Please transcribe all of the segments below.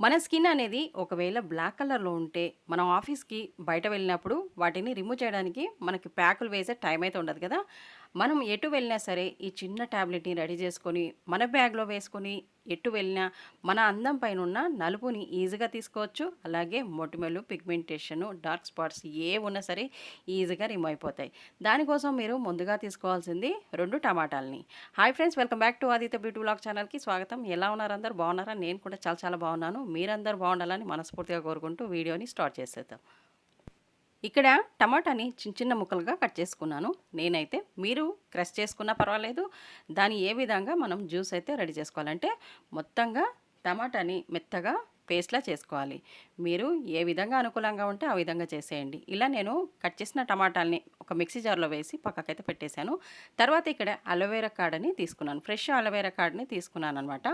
మన స్కిన్ అనేది ఒకవేళ బ్లాక్ కలర్‌లో ఉంటే, మనం ఆఫీస్‌కి బయట వెళ్ళినప్పుడు వాటిని రిమూవ్ చేయడానికి మనకి ప్యాకులు వేసే టైం అయితే ఉండదు కదా! మనం ఎటు వెళ్ళినా సరే ఈ చిన్న టాబ్లెట్‌ని రెడీ చేసుకొని, మన బ్యాగ్‌లో వేసుకొని ఎటు వెళ్ళినా మన అందం పైనున్న నలుపుని ఈజీగా తీసుకోవచ్చు. అలాగే మొటిమలు, పిగ్మెంటేషను, డార్క్ స్పాట్స్ ఏవున్నా సరే ఈజీగా రిమూవ్ అయిపోతాయి. దానికోసం మీరు ముందుగా తీసుకోవాల్సింది రెండు టమాటాలని. Hi friends! Welcome back to Aditya beauty blog ఛానల్‌కి స్వాగతం. ఎలా ఉన్నారు అందరు బాగున్నారా? నేను కూడా చాలా చాలా బాగున్నాను. మీరందరూ బాగుండాలని మనస్ఫూర్తిగా కోరుకుంటూ వీడియోని స్టార్ట్ చేసేద్దాం. ఇక్కడ టమాటాని చిన్న చిన్న ముక్కలుగా కట్ చేసుకున్నాను. నేనైతే మీరు క్రష్ చేసుకున్నా పర్వాలేదు. దాన్ని ఏ విధంగా మనం జ్యూస్ అయితే రెడీ చేసుకోవాలంటే మొత్తంగా టమాటాని మెత్తగా పేస్ట్‌లా చేసుకోవాలి. మీరు ఏ విధంగా అనుకూలంగా ఉంటే ఆ విధంగా చేసేయండి. ఇలా నేను కట్ చేసిన టమాటాల్ని ఒక మిక్సీ జార్‌లో వేసి పక్కకైతే పెట్టేశాను. తర్వాత ఇక్కడ అలోవేరా కాడని తీసుకున్నాను. ఫ్రెష్ అలోవేరా కాడని తీసుకున్నాననమాట.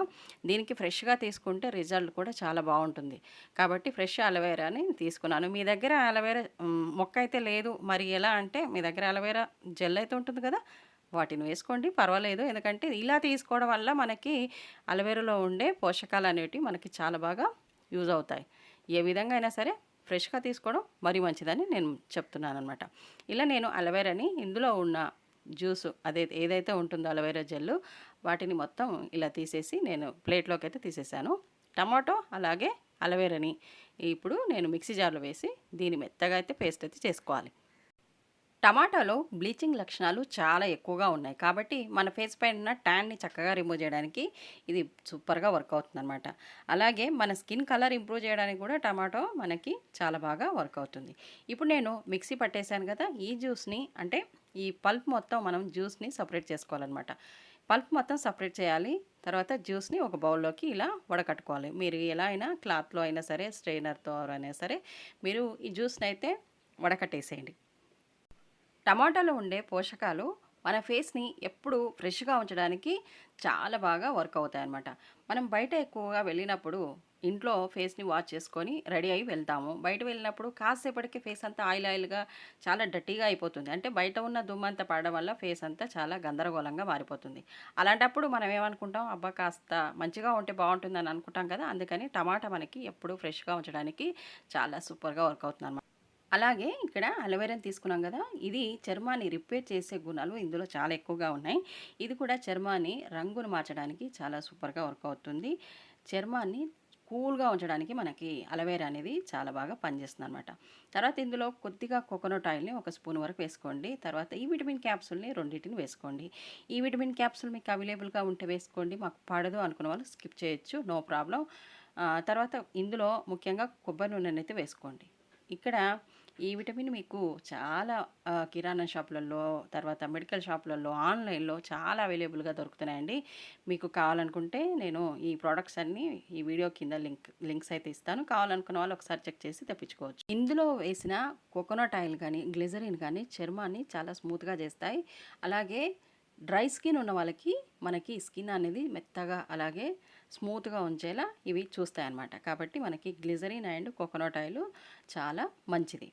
దీనికి ఫ్రెష్‌గా తీసుకుంటే రిజల్ట్ కూడా చాలా బాగుంటుంది కాబట్టి ఫ్రెష్ అలోవేరాని తీసుకున్నాను. మీ దగ్గర అలోవేరా మొక్క అయితే లేదు. మరి ఎలా అంటే మీ దగ్గర అలోవేరా జెల్ అయితే ఉంటుంది కదా! వాటిని వేసుకోండి పర్వాలేదు. ఎందుకంటే ఇలా తీసుకోవడం వల్ల మనకి అలోవెరాలో ఉండే పోషకాలు అనేవి మనకి చాలా బాగా యూజ్ అవుతాయి. ఏ విధంగా అయినా సరే ఫ్రెష్‌గా తీసుకోవడం మరీ మంచిదని నేను చెప్తున్నాను అనమాట ఇలా నేను అలోవెరాని ఇందులో ఉన్న జ్యూసు అదే ఏదైతే ఉంటుందో అలవేరా జెల్లు వాటిని మొత్తం ఇలా తీసేసి నేను ప్లేట్లోకి అయితే తీసేసాను. టమాటో అలాగే అలోవెరాని ఇప్పుడు నేను మిక్సీ జార్‌లో వేసి దీన్ని మెత్తగా అయితే పేస్ట్ అయితే చేసుకోవాలి. టమాటాలో బ్లీచింగ్ లక్షణాలు చాలా ఎక్కువగా ఉన్నాయి. కాబట్టి మన ఫేస్ పైన ఉన్న ట్యాన్‌ని చక్కగా రిమూవ్ చేయడానికి ఇది సూపర్‌గా వర్క్ అవుతుంది అనమాట అలాగే మన స్కిన్ కలర్ ఇంప్రూవ్ చేయడానికి కూడా టమాటో మనకి చాలా బాగా వర్క్ అవుతుంది. ఇప్పుడు నేను మిక్సీ పట్టేసాను కదా! ఈ జ్యూస్‌ని అంటే ఈ పల్ప్ మొత్తం మనం జ్యూస్‌ని సపరేట్ చేసుకోవాలనమాట. పల్ప్ మొత్తం సపరేట్ చేయాలి. తర్వాత జ్యూస్‌ని ఒక బౌల్‌లోకి ఇలా వడకట్టుకోవాలి. మీరు ఎలా అయినా క్లాత్‌లో అయినా సరే, స్ట్రెయినర్‌తో అయినా సరే మీరు ఈ జ్యూస్ని అయితే వడకట్టేసేయండి. టమాటాలో ఉండే పోషకాలు మన ఫేస్‌ని ఎప్పుడూ ఫ్రెష్‌గా ఉంచడానికి చాలా బాగా వర్క్ అవుతాయన్నమాట. మనం బయట ఎక్కువగా వెళ్ళినప్పుడు ఇంట్లో ఫేస్‌ని వాష్ చేసుకొని రెడీ అయ్యి వెళ్తాము. బయట వెళ్ళినప్పుడు కాసేపటికి ఫేస్ అంతా ఆయిల్ ఆయిల్‌గా చాలా డర్టీగా అయిపోతుంది. అంటే బయట ఉన్న దుమ్మంతా పడడం వల్ల ఫేస్ అంతా చాలా గందరగోళంగా మారిపోతుంది. అలాంటప్పుడు మనం ఏమనుకుంటాం అబ్బా! కాస్త మంచిగా ఉంటే బాగుంటుందని అనుకుంటాం కదా! అందుకని టమాటా మనకి ఎప్పుడూ ఫ్రెష్‌గా ఉంచడానికి చాలా సూపర్‌గా వర్క్ అవుతుంది అలాగే ఇక్కడ అలోవెరాని తీసుకున్నాం కదా! ఇది చర్మాన్ని రిపేర్ చేసే గుణాలు ఇందులో చాలా ఎక్కువగా ఉన్నాయి. ఇది కూడా చర్మాన్ని రంగును మార్చడానికి చాలా సూపర్‌గా వర్క్ అవుతుంది. చర్మాన్ని కూల్‌గా ఉంచడానికి మనకి అలవేరా అనేది చాలా బాగా పనిచేస్తుంది అనమాట తర్వాత ఇందులో కొద్దిగా కోకోనట్ ఆయిల్‌ని ఒక స్పూన్ వరకు వేసుకోండి. తర్వాత ఈ విటమిన్ క్యాప్సూల్‌ని రెండింటిని వేసుకోండి. ఈ విటమిన్ క్యాప్సూల్ మీకు అవైలబుల్‌గా ఉంటే వేసుకోండి. మాకు పడదు అనుకున్న వాళ్ళు స్కిప్ చేయొచ్చు. నో ప్రాబ్లం తర్వాత ఇందులో ముఖ్యంగా కొబ్బరి నూనె అయితే వేసుకోండి. ఇక్కడ ఈ విటమిన్ మీకు చాలా కిరాణా షాపులలో, తర్వాత మెడికల్ షాపులలో, ఆన్‌లైన్‌లో చాలా అవైలబుల్‌గా దొరుకుతున్నాయండి. మీకు కావాలనుకుంటే నేను ఈ ప్రొడక్ట్స్ అన్నీ ఈ వీడియో కింద లింక్ లింక్స్ అయితే ఇస్తాను. కావాలనుకున్న వాళ్ళు ఒకసారి చెక్ చేసి తెప్పించుకోవచ్చు. ఇందులో వేసిన కోకోనట్ ఆయిల్ కానీ గ్లిజరిన్ కానీ చర్మాన్ని చాలా స్మూత్‌గా చేస్తాయి. అలాగే డ్రై స్కిన్ ఉన్న వాళ్ళకి మనకి స్కిన్ అనేది మెత్తగా అలాగే స్మూత్‌గా ఉంచేలా ఇవి చూస్తాయన్నమాట. కాబట్టి మనకి గ్లిజరిన్ అండ్ కోకోనట్ ఆయిల్ చాలా మంచిది.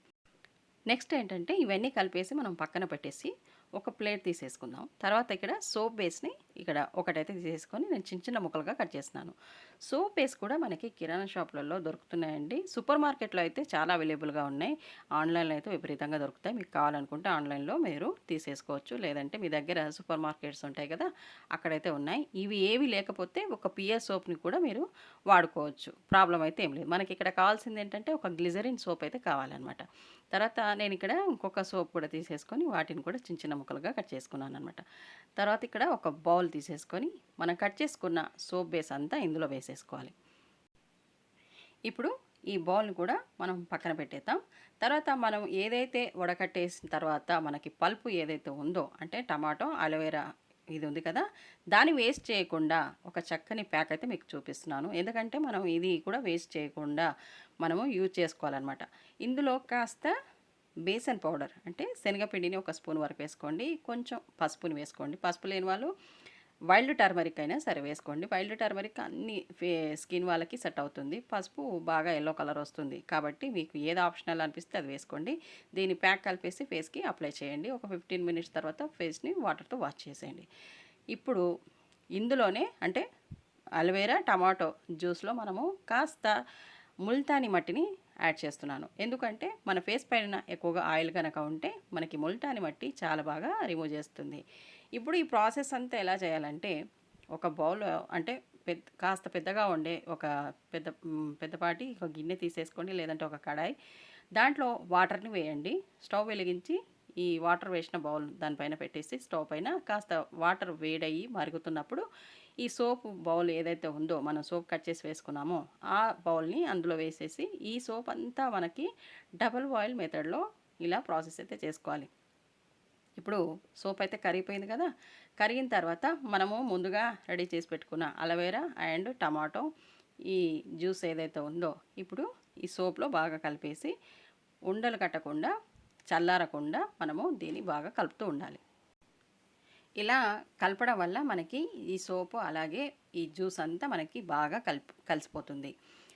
నెక్స్ట్ ఏంటంటే ఇవన్నీ కలిపేసి మనం పక్కన పెట్టేసి ఒక ప్లేట్ తీసేసుకుందాం. తర్వాత ఇక్కడ సోప్ బేస్‌ని ఇక్కడ ఒకటైతే తీసేసుకొని నేను చిన్న చిన్న ముక్కలుగా కట్ చేస్తున్నాను. సోప్ బేస్ కూడా మనకి కిరాణా షాపులలో దొరుకుతున్నాయండి. సూపర్ మార్కెట్‌లో అయితే చాలా అవైలబుల్‌గా ఉన్నాయి. ఆన్‌లైన్‌లో అయితే విపరీతంగా దొరుకుతాయి. మీకు కావాలనుకుంటే ఆన్‌లైన్‌లో మీరు తీసేసుకోవచ్చు. లేదంటే మీ దగ్గర సూపర్ మార్కెట్స్ ఉంటాయి కదా! అక్కడైతే ఉన్నాయి. ఇవి ఏవి లేకపోతే ఒక పియర్ సోప్‌ని కూడా మీరు వాడుకోవచ్చు. ప్రాబ్లం అయితే ఏం లేదు. మనకి ఇక్కడ కావాల్సింది ఏంటంటే ఒక గ్లిజరిన్ సోప్ అయితే కావాలన్నమాట తర్వాత నేను ఇక్కడ ఇంకొక సోప్ కూడా తీసేసుకొని వాటిని కూడా చిన్న చిన్న ముక్కలుగా కట్ చేసుకున్నాను అనమాట తర్వాత ఇక్కడ ఒక బౌల్ తీసేసుకొని మనం కట్ చేసుకున్న సోప్ బేస్ అంతా ఇందులో వేసేసుకోవాలి. ఇప్పుడు ఈ బౌల్‌ని కూడా మనం పక్కన పెట్టేద్దాం. తర్వాత మనం ఏదైతే వడకట్టేసిన తర్వాత మనకి పల్ప్ ఏదైతే ఉందో అంటే టమాటో, అలోవేరా ఇది ఉంది కదా! దాన్ని వేస్ట్ చేయకుండా ఒక చక్కని ప్యాక్ అయితే మీకు చూపిస్తున్నాను. ఎందుకంటే మనం ఇది కూడా వేస్ట్ చేయకుండా మనము యూజ్ చేసుకోవాలనమాట. ఇందులో కాస్త బేసన్ పౌడర్ అంటే శనగపిండిని ఒక స్పూన్ వరకు వేసుకోండి. కొంచెం పసుపుని వేసుకోండి. పసుపు లేని వాళ్ళు వైల్డ్ టర్మరిక్ అయినా సరే వేసుకోండి. వైల్డ్ టర్మరిక్ అన్ని స్కిన్ వాళ్ళకి సెట్ అవుతుంది. పసుపు బాగా ఎల్లో కలర్ వస్తుంది. కాబట్టి మీకు ఏది ఆప్షనల్ అనిపిస్తే అది వేసుకోండి. దీన్ని ప్యాక్ కలిపేసి ఫేస్‌కి అప్లై చేయండి. ఒక 15 మినిట్స్ తర్వాత ఫేస్‌ని వాటర్‌తో వాష్ చేసేయండి. ఇప్పుడు ఇందులోనే అంటే అలవేరా టమాటో జ్యూస్లో మనము కాస్త ముల్తాని మట్టిని యాడ్ చేస్తున్నాను ఎందుకంటే మన ఫేస్ పైన ఎక్కువగా ఆయిల్ కనుక ఉంటే మనకి ముల్టాని మట్టి చాలా బాగా రిమూవ్ చేస్తుంది ఇప్పుడు ఈ ప్రాసెస్ అంతా ఎలా చేయాలంటే ఒక బౌల్ అంటే పెద్ద కాస్త పెద్దగా ఉండే ఒక పెద్ద పెద్దపాటి ఒక గిన్నె తీసేసుకోండి లేదంటే ఒక కడాయి. దాంట్లో వాటర్ని వేయండి. స్టవ్ వెలిగించి ఈ వాటర్ వేసిన బౌల్ దానిపైన పెట్టేసి స్టవ్ పైన కాస్త వాటర్ వేడయ్యి మరుగుతున్నప్పుడు ఈ సోప్ బౌల్ ఏదైతే ఉందో మనం సోప్ కట్ చేసి వేసుకున్నామో ఆ బౌల్ని అందులో వేసేసి ఈ సోప్ అంతా మనకి డబుల్ బాయిల్ మెథడ్లో ఇలా ప్రాసెస్ అయితే చేసుకోవాలి. ఇప్పుడు సోప్ అయితే కరిగిపోయింది కదా కరిగిన తర్వాత మనము ముందుగా రెడీ చేసి పెట్టుకున్న అలవేరా అండ్ టమాటో ఈ జ్యూస్ ఏదైతే ఉందో ఇప్పుడు ఈ సోప్లో బాగా కలిపేసి ఉండలు కట్టకుండా చల్లారకుండా మనము దీన్ని బాగా కలుపుతూ ఉండాలి. ఇలా కలపడం వల్ల మనకి ఈ సోపు అలాగే ఈ జ్యూస్ అంతా మనకి బాగా కలిపి కలిసిపోతుంది.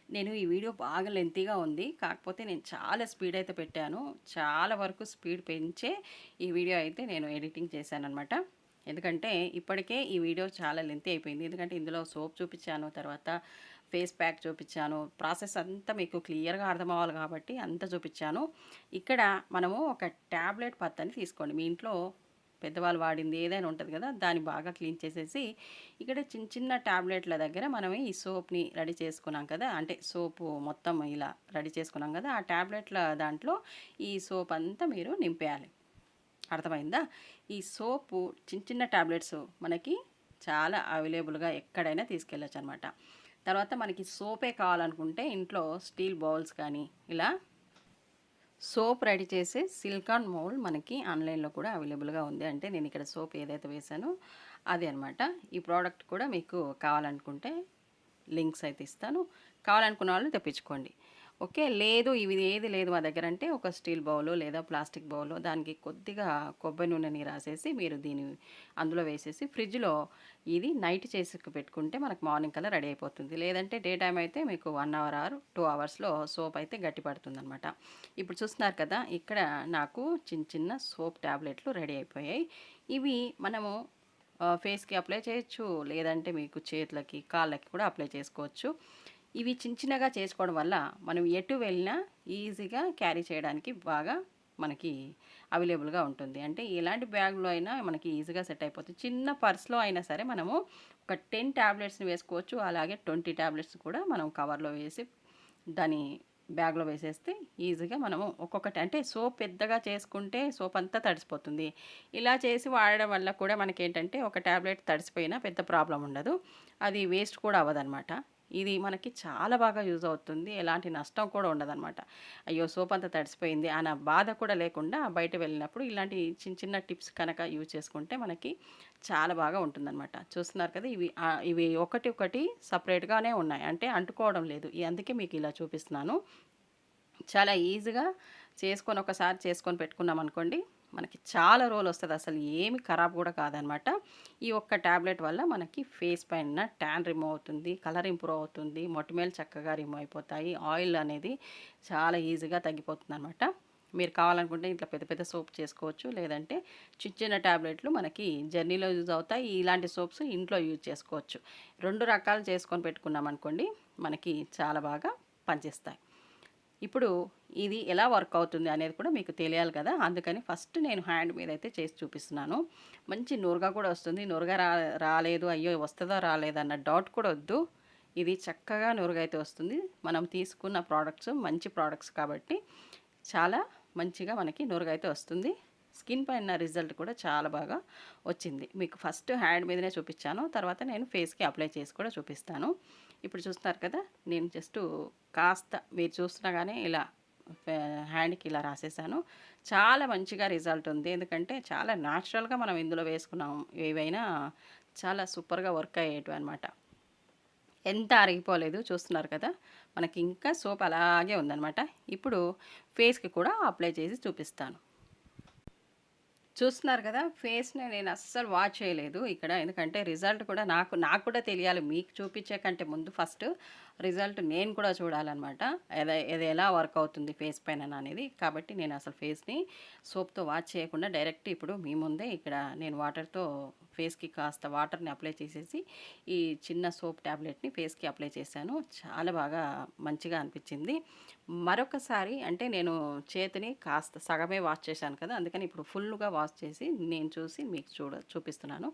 నేను ఈ వీడియో బాగా లెంతీగా ఉంది. కాకపోతే నేను చాలా స్పీడ్ అయితే పెట్టాను. చాలా వరకు స్పీడ్ పెంచే ఈ వీడియో అయితే నేను ఎడిటింగ్ చేశాను అనమాట ఎందుకంటే ఇప్పటికే ఈ వీడియో చాలా లెంతీ అయిపోయింది. ఎందుకంటే ఇందులో సోప్ చూపించాను తర్వాత ఫేస్ ప్యాక్ చూపించాను ప్రాసెస్ అంతా మీకు క్లియర్గా అర్థం అవ్వాలి కాబట్టి అంత చూపించాను. ఇక్కడ మనము ఒక ట్యాబ్లెట్ పత్తని తీసుకోండి. మీ ఇంట్లో పెద్దవాళ్ళు వాడింది ఏదైనా ఉంటుంది కదా దాన్ని బాగా క్లీన్ చేసేసి ఇక్కడ చిన్న చిన్న ట్యాబ్లెట్ల దగ్గర మనం ఈ సోప్ని రెడీ చేసుకున్నాం కదా అంటే సోపు మొత్తం ఇలా రెడీ చేసుకున్నాం కదా ఆ ట్యాబ్లెట్ల దాంట్లో ఈ సోప్ అంతా మీరు నింపేయాలి. అర్థమైందా? ఈ సోపు చిన్న చిన్న ట్యాబ్లెట్స్ మనకి చాలా అవైలబుల్గా ఎక్కడైనా తీసుకెళ్ళచ్చు అనమాట తర్వాత మనకి సోపే కావాలనుకుంటే ఇంట్లో స్టీల్ బౌల్స్ కానీ ఇలా సోప్ రెడీ చేసే సిల్కాన్ మౌల్డ్ మనకి ఆన్లైన్లో కూడా అవైలబుల్గా ఉంది. అంటే నేను ఇక్కడ సోప్ ఏదైతే వేసానో అది అనమాట ఈ ప్రోడక్ట్ కూడా మీకు కావాలనుకుంటే లింక్స్ అయితే ఇస్తాను. కావాలనుకున్న వాళ్ళు తెప్పించుకోండి. ఓకే లేదు ఇవి ఏది లేదు మా దగ్గర అంటే ఒక స్టీల్ బౌలు లేదా ప్లాస్టిక్ బౌలు దానికి కొద్దిగా కొబ్బరి నూనెని రాసేసి మీరు దీన్ని అందులో వేసేసి ఫ్రిడ్జ్లో ఇది నైట్ చేసి పెట్టుకుంటే మనకు మార్నింగ్ కల్లా రెడీ అయిపోతుంది. లేదంటే డే టైం అయితే మీకు వన్ అవర్ ఆర్ టూ అవర్స్లో సోప్ అయితే గట్టి పడుతుంది అనమాట ఇప్పుడు చూస్తున్నారు కదా ఇక్కడ నాకు చిన్న చిన్న సోప్ ట్యాబ్లెట్లు రెడీ అయిపోయాయి. ఇవి మనము ఫేస్కి అప్లై చేయొచ్చు లేదంటే మీకు చేతులకి కాళ్ళకి కూడా అప్లై చేసుకోవచ్చు. ఇవి చిన్న చిన్నగా చేసుకోవడం వల్ల మనం ఎటు వెళ్ళినా ఈజీగా క్యారీ చేయడానికి బాగా మనకి అవైలబుల్గా ఉంటుంది. అంటే ఎలాంటి బ్యాగ్లో అయినా మనకి ఈజీగా సెట్ అయిపోతుంది చిన్న పర్స్లో అయినా సరే మనము ఒక టెన్ ట్యాబ్లెట్స్ని వేసుకోవచ్చు. అలాగే ట్వంటీ ట్యాబ్లెట్స్ కూడా మనం కవర్లో వేసి దాని బ్యాగ్లో వేసేస్తే ఈజీగా మనము ఒక్కొక్కటి అంటే సోప్ పెద్దగా చేసుకుంటే సోప్ అంతా తడిసిపోతుంది. ఇలా చేసి వాడడం వల్ల కూడా మనకి ఏంటంటే ఒక ట్యాబ్లెట్ తడిసిపోయినా పెద్ద ప్రాబ్లం ఉండదు. అది వేస్ట్ కూడా అవ్వదన్నమాట. ఇది మనకి చాలా బాగా యూజ్ అవుతుంది. ఎలాంటి నష్టం కూడా ఉండదన్నమాట. అయ్యో సోప్ అంతా తడిసిపోయింది. అన్న బాధ కూడా లేకుండా బయట వెళ్ళినప్పుడు ఇలాంటి చిన్న చిన్న టిప్స్ కనుక యూజ్ చేసుకుంటే మనకి చాలా బాగా ఉంటుందన్నమాట. చూస్తున్నారు కదా ఇవి ఇవి ఒకటి ఒకటి సపరేట్గానే ఉన్నాయి. అంటే అంటుకోవడం లేదు. అందుకే మీకు ఇలా చూపిస్తున్నాను. చాలా ఈజీగా చేసుకొని ఒకసారి చేసుకొని పెట్టుకున్నాం అనుకోండి మనకి చాలా రోజులు వస్తుంది అసలు ఏమి ఖరాబ్ కూడా కాదనమాట. ఈ ఒక్క ట్యాబ్లెట్ వల్ల మనకి ఫేస్ పైన ట్యాన్ రిమూవ్ అవుతుంది కలర్ ఇంప్రూవ్ అవుతుంది మొటిమేలు చక్కగా రిమూవ్ అయిపోతాయి. ఆయిల్ అనేది చాలా ఈజీగా తగ్గిపోతుంది అనమాట మీరు కావాలనుకుంటే ఇట్లా పెద్ద పెద్ద సోప్ చేసుకోవచ్చు. లేదంటే చిన్న చిన్న ట్యాబ్లెట్లు మనకి జర్నీలో యూజ్ అవుతాయి. ఇలాంటి సోప్స్ ఇంట్లో యూజ్ చేసుకోవచ్చు. రెండు రకాలు చేసుకొని పెట్టుకున్నాం అనుకోండి మనకి చాలా బాగా పనిచేస్తాయి. ఇప్పుడు ఇది ఎలా వర్క్ అవుతుంది అనేది కూడా మీకు తెలియాలి కదా. అందుకని ఫస్ట్ నేను హ్యాండ్ మీద అయితే చేసి చూపిస్తున్నాను. మంచి నూరుగా కూడా వస్తుంది. నూరుగా రా రాలేదు. అయ్యో వస్తుందో రాలేదు అన్న డౌట్ కూడా వద్దు. ఇది చక్కగా నూరుగా అయితే వస్తుంది. మనం తీసుకున్న ప్రోడక్ట్స్ మంచి ప్రోడక్ట్స్ కాబట్టి చాలా మంచిగా మనకి నూరుగా అయితే వస్తుంది. స్కిన్ పైన రిజల్ట్ కూడా చాలా బాగా వచ్చింది. మీకు ఫస్ట్ హ్యాండ్ మీదనే చూపించాను. తర్వాత నేను ఫేస్కి అప్లై చేసి కూడా చూపిస్తాను. ఇప్పుడు చూస్తున్నారు కదా నేను జస్ట్ కాస్త మీరు చూస్తున్నగానే ఇలా హ్యాండ్కి ఇలా రాసేసాను. చాలా మంచిగా రిజల్ట్ ఉంది. ఎందుకంటే చాలా న్యాచురల్గా మనం ఇందులో వేసుకున్నాం. ఏవైనా చాలా సూపర్గా వర్క్ అయ్యేటివి అనమాట ఎంత అరిగిపోలేదు చూస్తున్నారు కదా మనకి ఇంకా సోప్ అలాగే ఉందనమాట ఇప్పుడు ఫేస్కి కూడా అప్లై చేసి చూపిస్తాను. చూస్తున్నారు కదా ఫేస్ని నేను అస్సలు వాచ్ చేయలేదు ఇక్కడ. ఎందుకంటే రిజల్ట్ కూడా నాకు నాకు కూడా తెలియాలి. మీకు చూపించే కంటే ముందు ఫస్ట్ రిజల్ట్ నేను కూడా చూడాలన్నమాట. అది ఎలా వర్క్ అవుతుంది ఫేస్ పైన అనేది. కాబట్టి నేను అసలు ఫేస్ని సోప్తో వాష్ చేయకుండా డైరెక్ట్ ఇప్పుడు మీ ముందే ఇక్కడ నేను వాటర్తో ఫేస్కి కాస్త వాటర్ని అప్లై చేసేసి ఈ చిన్న సోప్ ట్యాబ్లెట్ని ఫేస్కి అప్లై చేశాను. చాలా బాగా మంచిగా అనిపించింది. మరొకసారి అంటే నేను చేతిని కాస్త సగమే వాష్ చేశాను కదా అందుకని ఇప్పుడు ఫుల్గా వాష్ చేసి నేను చూసి మీకు చూడ చూపిస్తున్నాను.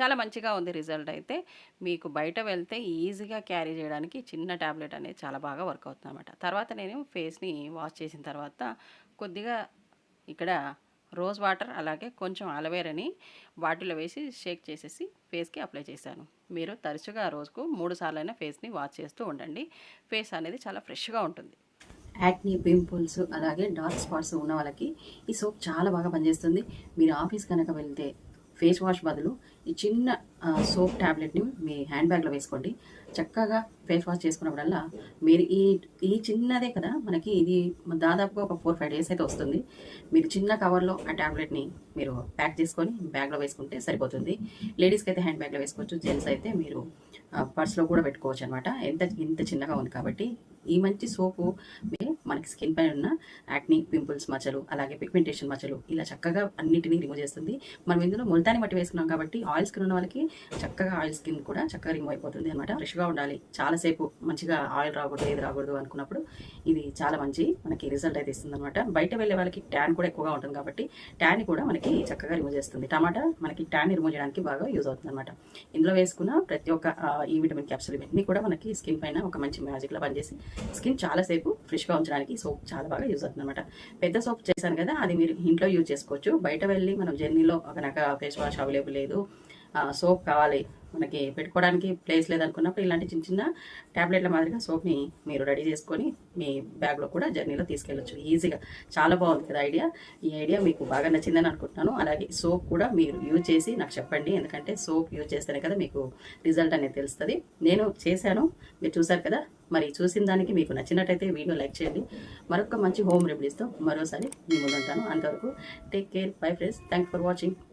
చాలా మంచిగా ఉంది రిజల్ట్ అయితే. మీకు బయట వెళ్తే ఈజీగా క్యారీ చేయడానికి చిన్న ట్యాబ్లెట్ అనేది చాలా బాగా వర్క్ అవుతుంది అనమాట తర్వాత నేను ఫేస్ని వాష్ చేసిన తర్వాత కొద్దిగా ఇక్కడ రోజ్ వాటర్ అలాగే కొంచెం అలవేరని వాటిలో వేసి షేక్ చేసేసి ఫేస్కి అప్లై చేశాను. మీరు తరచుగా రోజుకు మూడు సార్లైనా ఫేస్ని వాష్ చేస్తూ ఉండండి. ఫేస్ అనేది చాలా ఫ్రెష్గా ఉంటుంది. యాక్నీ పింపుల్స్ అలాగే డార్క్ స్పాట్స్ ఉన్న వాళ్ళకి ఈ సోప్ చాలా బాగా పనిచేస్తుంది. మీరు ఆఫీస్ కనుక వెళ్తే ఫేస్ వాష్ బదులు ఈ చిన్న సోప్ ట్యాబ్లెట్ని మీ హ్యాండ్ బ్యాగ్లో వేసుకోండి. చక్కగా ఫేస్ వాష్ చేసుకున్నప్పుడల్లా మీరు ఈ ఈ చిన్నదే కదా మనకి ఇది దాదాపుగా ఒక ఫోర్ ఫైవ్ డేస్ అయితే వస్తుంది. మీరు చిన్న కవర్లో ఆ ట్యాబ్లెట్ని మీరు ప్యాక్ చేసుకొని బ్యాగ్లో వేసుకుంటే సరిపోతుంది. లేడీస్కి అయితే హ్యాండ్ బ్యాగ్లో వేసుకోవచ్చు జెంట్స్ అయితే మీరు పర్స్లో కూడా పెట్టుకోవచ్చు అనమాట ఎంత ఇంత చిన్నగా ఉంది కాబట్టి ఈ మంచి సోపు మీరు మనకి స్కిన్ పైన ఉన్న యాక్ని పింపుల్స్ మచ్చలు అలాగే పిగ్మెంటేషన్ మచ్చలు ఇలా చక్కగా అన్నిటినీ రిమూవ్ చేస్తుంది. మనం ఇందులో ముల్తాని మట్టి వేసుకున్నాం కాబట్టి ఆయిల్ స్కిన్ ఉన్న వాళ్ళకి చక్కగా ఆయిల్ స్కిన్ కూడా చక్కగా రిమూవ్ అయిపోతుంది అనమాట ఫ్రెష్గా ఉండాలి. చాలాసేపు మంచిగా ఆయిల్ రాకూడదు ఏది రాకూడదు అనుకున్నప్పుడు ఇది చాలా మంచి మనకి రిజల్ట్ అయితే ఇస్తుంది అనమాట బయట వెళ్ళే వాళ్ళకి ట్యాన్ కూడా ఎక్కువగా ఉంటుంది కాబట్టి ట్యాన్ కూడా మనకి చక్కగా రిమూవ్ చేస్తుంది. టమాటా మనకి ట్యాన్ రిమూవ్ చేయడానికి బాగా యూజ్ అవుతుంది అనమాట ఇందులో వేసుకున్న ప్రతి ఒక్క ఈ విటమిన్ క్యాప్సూల్ ఇవన్నీ కూడా మనకి స్కిన్ పైన ఒక మంచి మ్యాజిక్లా పనిచేసి స్కిన్ చాలాసేపు ఫ్రెష్గా ఉంచడానికి సోప్ చాలా బాగా యూజ్ అవుతుంది అనమాట పెద్ద సోప్ చేశాను కదా అది మీరు ఇంట్లో యూజ్ చేసుకోవచ్చు. బయట వెళ్ళి మనం జర్నీలో కనుక ఫేస్ వాష్ అవైలబుల్ లేదు. సోప్ కావాలి. మనకి పెట్టుకోవడానికి ప్లేస్ లేదనుకున్నప్పుడు ఇలాంటి చిన్న చిన్న ట్యాబ్లెట్ల మాదిరిగా సోప్ని మీరు రెడీ చేసుకొని మీ బ్యాగ్లో కూడా జర్నీలో తీసుకెళ్ళచ్చు. ఈజీగా చాలా బాగుంది కదా ఐడియా ఈ ఐడియా మీకు బాగా నచ్చిందని అనుకుంటున్నాను. అలాగే సోప్ కూడా మీరు యూజ్ చేసి నాకు చెప్పండి. ఎందుకంటే సోప్ యూజ్ చేస్తేనే కదా మీకు రిజల్ట్ అనేది తెలుస్తుంది. నేను చేశాను. మీరు చూసారు కదా? మరి చూసిన దానికి మీకు నచ్చినట్టయితే వీడియో లైక్ చేయండి. మరొక మంచి హోమ్ రెమెడీస్తో మరోసారి మీ ముందు ఉంటాను. అంతవరకు take care bye friends thank for watching